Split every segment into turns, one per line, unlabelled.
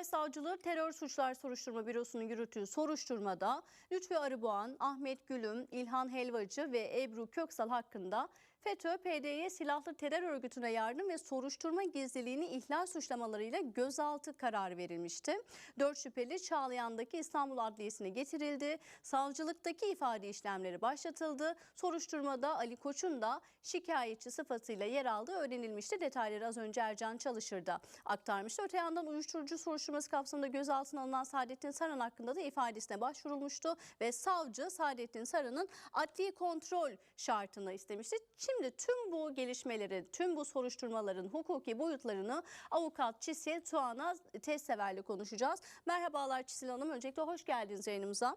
Hatay Savcılığı Terör Suçlar Soruşturma Bürosu'nun yürüttüğü soruşturmada Lütfi Arıboğan, Ahmet Gülüm, İlhan Helvacı ve Ebru Köksal hakkında FETÖ, PDY silahlı terör örgütüne yardım ve soruşturma gizliliğini ihlal suçlamalarıyla gözaltı kararı verilmişti. Dört şüpheli Çağlayan'daki İstanbul Adliyesi'ne getirildi. Savcılıktaki ifade işlemleri başlatıldı. Soruşturmada Ali Koç'un da şikayetçi sıfatıyla yer aldığı öğrenilmişti. Detayları az önce Ercan Çalışır'da aktarmıştı. Öte yandan uyuşturucu soruşturması kapsamında gözaltına alınan Saadettin Saran hakkında da ifadesine başvurulmuştu ve savcı Saadettin Saran'ın adli kontrol şartını istemişti. Şimdi tüm bu gelişmeleri, tüm bu soruşturmaların hukuki boyutlarını avukat Çisil Tuana Testsever'le konuşacağız. Merhabalar Çisil Hanım. Öncelikle hoş geldiniz yayınımıza.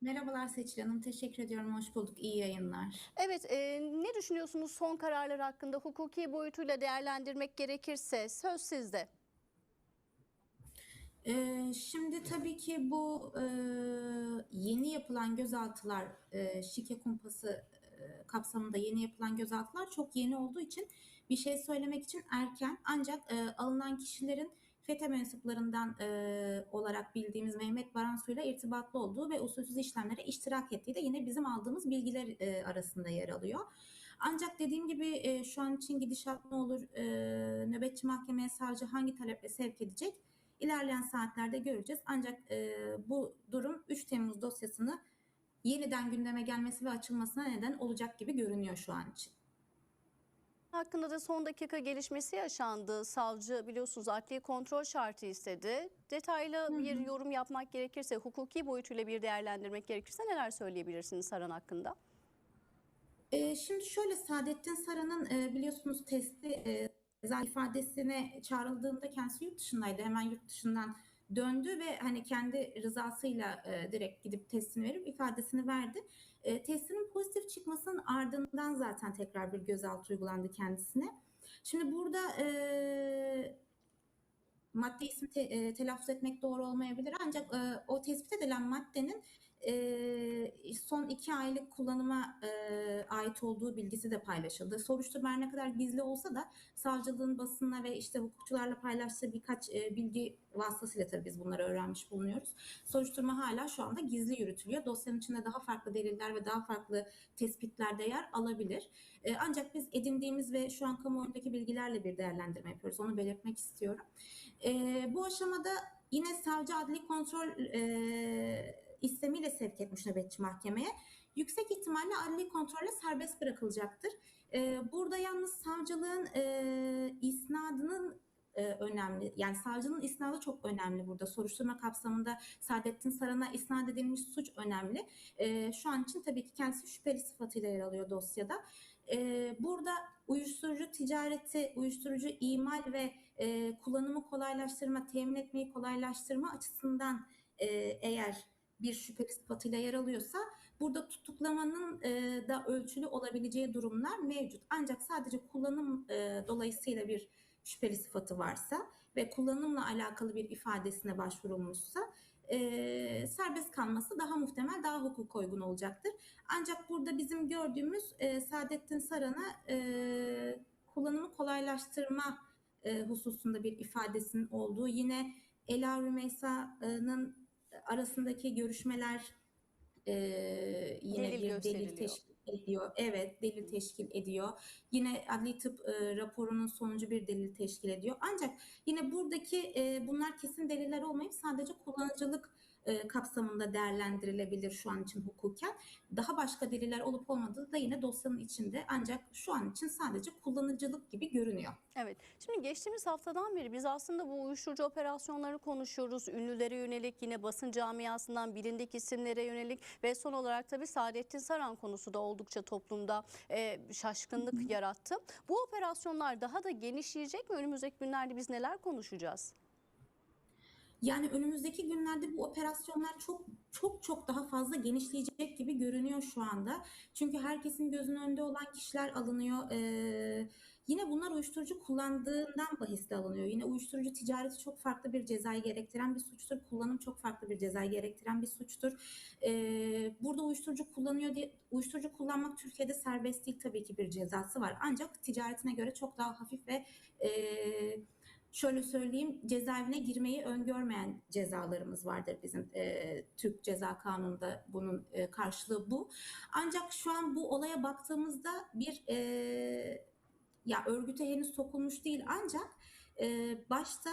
Merhabalar Seçil Hanım. Teşekkür ediyorum. Hoş bulduk. İyi yayınlar.
Evet, e, ne düşünüyorsunuz son kararlar hakkında hukuki boyutuyla değerlendirmek gerekirse söz sizde.
Ee, şimdi tabii ki bu e, yeni yapılan gözaltılar, e, şike kumpası e, kapsamında yeni yapılan gözaltılar çok yeni olduğu için bir şey söylemek için erken. Ancak e, alınan kişilerin FETÖ mensuplarından e, olarak bildiğimiz Mehmet Baransu ile irtibatlı olduğu ve usulsüz işlemlere iştirak ettiği de yine bizim aldığımız bilgiler e, arasında yer alıyor. Ancak dediğim gibi e, şu an için gidişat ne olur, e, nöbetçi mahkemeye savcı hangi taleple sevk edecek? İlerleyen saatlerde göreceğiz. Ancak e, bu durum 3 Temmuz dosyasını yeniden gündeme gelmesi ve açılmasına neden olacak gibi görünüyor şu an için.
Hakkında da son dakika gelişmesi yaşandı. Savcı biliyorsunuz adli kontrol şartı istedi. Detaylı bir yorum yapmak gerekirse, hukuki boyutuyla bir değerlendirmek gerekirse neler söyleyebilirsiniz Saran hakkında?
E, şimdi şöyle Saadettin Saran'ın e, biliyorsunuz testi e, ifadesine çağrıldığında kendisi yurt dışındaydı. Hemen yurt dışından döndü ve hani kendi rızasıyla e, direkt gidip testini verip ifadesini verdi. E, testinin pozitif çıkmasının ardından zaten tekrar bir gözaltı uygulandı kendisine. Şimdi burada e, madde ismi te, e, telaffuz etmek doğru olmayabilir ancak e, o tespit edilen maddenin e, son iki aylık kullanıma e, ait olduğu bilgisi de paylaşıldı. Soruşturma ne kadar gizli olsa da savcılığın basınla ve işte hukukçularla paylaştığı birkaç e, bilgi vasıtasıyla tabii biz bunları öğrenmiş bulunuyoruz. Soruşturma hala şu anda gizli yürütülüyor. Dosyanın içinde daha farklı deliller ve daha farklı tespitler de yer alabilir. E, ancak biz edindiğimiz ve şu an kamuoyundaki bilgilerle bir değerlendirme yapıyoruz. Onu belirtmek istiyorum. E, bu aşamada yine savcı adli kontrol e, istemiyle sevk etmiş nöbetçi mahkemeye. Yüksek ihtimalle adli kontrolle serbest bırakılacaktır. E, burada yalnız savcılığın e, isnadının e, önemli. Yani savcının isnadı çok önemli burada. Soruşturma kapsamında Saadettin Saran'a isnat edilmiş suç önemli. E, şu an için tabii ki kendisi şüpheli sıfatıyla yer alıyor dosyada. E, burada uyuşturucu ticareti, uyuşturucu imal ve e, kullanımı kolaylaştırma, temin etmeyi kolaylaştırma açısından e, eğer bir şüpheli sıfatıyla yer alıyorsa burada tutuklamanın e, da ölçülü olabileceği durumlar mevcut. Ancak sadece kullanım e, dolayısıyla bir şüpheli sıfatı varsa ve kullanımla alakalı bir ifadesine başvurulmuşsa e, serbest kalması daha muhtemel, daha hukuk uygun olacaktır. Ancak burada bizim gördüğümüz e, Saadettin Saran'a e, kullanımı kolaylaştırma e, hususunda bir ifadesinin olduğu, yine Ela Rümeysa'nın arasındaki görüşmeler e, yine
Delil
bir delil teşkil ediyor. Evet, delil teşkil ediyor. Yine adli tıp e, raporunun sonucu bir delil teşkil ediyor. Ancak yine buradaki e, bunlar kesin deliller olmayıp sadece kullanıcılık e, kapsamında değerlendirilebilir şu an için hukuken. Daha başka deliller olup olmadığı da yine dosyanın içinde. Ancak şu an için sadece kullanıcılık gibi görünüyor.
Evet. Şimdi geçtiğimiz haftadan beri biz aslında bu uyuşturucu operasyonları konuşuyoruz. Ünlülere yönelik yine basın camiasından bilindik isimlere yönelik ve son olarak tabii Saadettin Saran konusu da oldukça toplumda e, şaşkınlık yarattı. Bu operasyonlar daha da genişleyecek mi? Önümüzdeki günlerde biz neler konuşacağız?
Yani önümüzdeki günlerde bu operasyonlar çok çok çok daha fazla genişleyecek gibi görünüyor şu anda. Çünkü herkesin gözünün önünde olan kişiler alınıyor. Ee, yine bunlar uyuşturucu kullandığından bahisle alınıyor. Yine uyuşturucu ticareti çok farklı bir cezayı gerektiren bir suçtur. Kullanım çok farklı bir cezayı gerektiren bir suçtur. Ee, burada uyuşturucu kullanıyor diye uyuşturucu kullanmak Türkiye'de serbest değil tabii ki bir cezası var. Ancak ticaretine göre çok daha hafif ve e, şöyle söyleyeyim cezaevine girmeyi öngörmeyen cezalarımız vardır bizim e, Türk Ceza Kanunu'nda bunun e, karşılığı bu. Ancak şu an bu olaya baktığımızda bir e, ya örgüte henüz sokulmuş değil ancak e, başta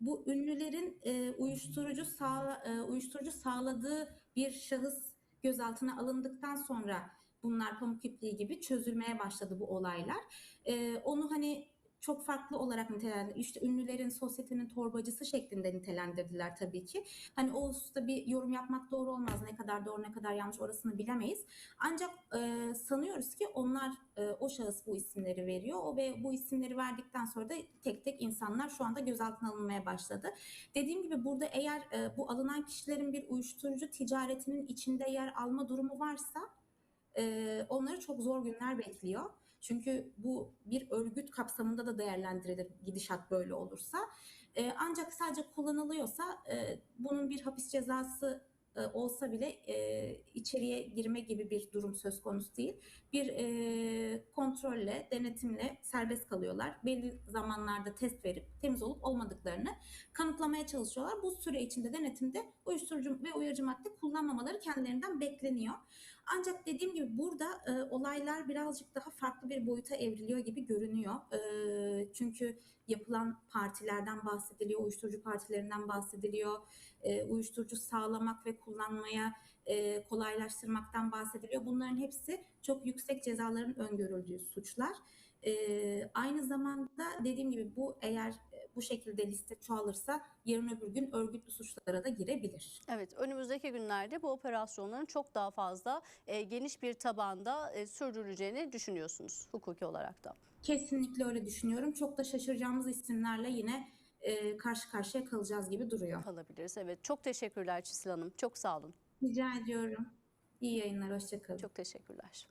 bu ünlülerin e, uyuşturucu sağla, e, uyuşturucu sağladığı bir şahıs gözaltına alındıktan sonra bunlar pamuk ipliği gibi çözülmeye başladı bu olaylar. E, onu hani çok farklı olarak nitelendirdiler. İşte ünlülerin sosyetenin torbacısı şeklinde nitelendirdiler tabii ki. Hani o hususta bir yorum yapmak doğru olmaz. Ne kadar doğru ne kadar yanlış orasını bilemeyiz. Ancak e, sanıyoruz ki onlar e, o şahıs bu isimleri veriyor. O ve bu isimleri verdikten sonra da tek tek insanlar şu anda gözaltına alınmaya başladı. Dediğim gibi burada eğer e, bu alınan kişilerin bir uyuşturucu ticaretinin içinde yer alma durumu varsa e, onları çok zor günler bekliyor. Çünkü bu bir örgüt kapsamında da değerlendirilir gidişat böyle olursa. E, ancak sadece kullanılıyorsa e, bunun bir hapis cezası e, olsa bile e, içeriye girme gibi bir durum söz konusu değil. Bir e, kontrolle, denetimle serbest kalıyorlar. Belli zamanlarda test verip temiz olup olmadıklarını kanıtlamaya çalışıyorlar. Bu süre içinde denetimde uyuşturucu ve uyarıcı madde kullanmamaları kendilerinden bekleniyor. Ancak dediğim gibi burada e, olaylar birazcık daha farklı bir boyuta evriliyor gibi görünüyor. E, çünkü yapılan partilerden bahsediliyor, uyuşturucu partilerinden bahsediliyor, e, uyuşturucu sağlamak ve kullanmaya e, kolaylaştırmaktan bahsediliyor. Bunların hepsi çok yüksek cezaların öngörüldüğü suçlar. E, aynı zamanda dediğim gibi bu eğer e, bu şekilde liste çoğalırsa yarın öbür gün örgütlü suçlara da girebilir.
Evet, önümüzdeki günlerde bu operasyonların çok daha fazla e, geniş bir tabanda e, sürdürüleceğini düşünüyorsunuz hukuki olarak da.
Kesinlikle öyle düşünüyorum. Çok da şaşıracağımız isimlerle yine e, karşı karşıya kalacağız gibi duruyor.
Kalabiliriz. Evet, çok teşekkürler Çisil Hanım. Çok sağ olun.
Rica ediyorum. İyi yayınlar, hoşçakalın.
Çok teşekkürler.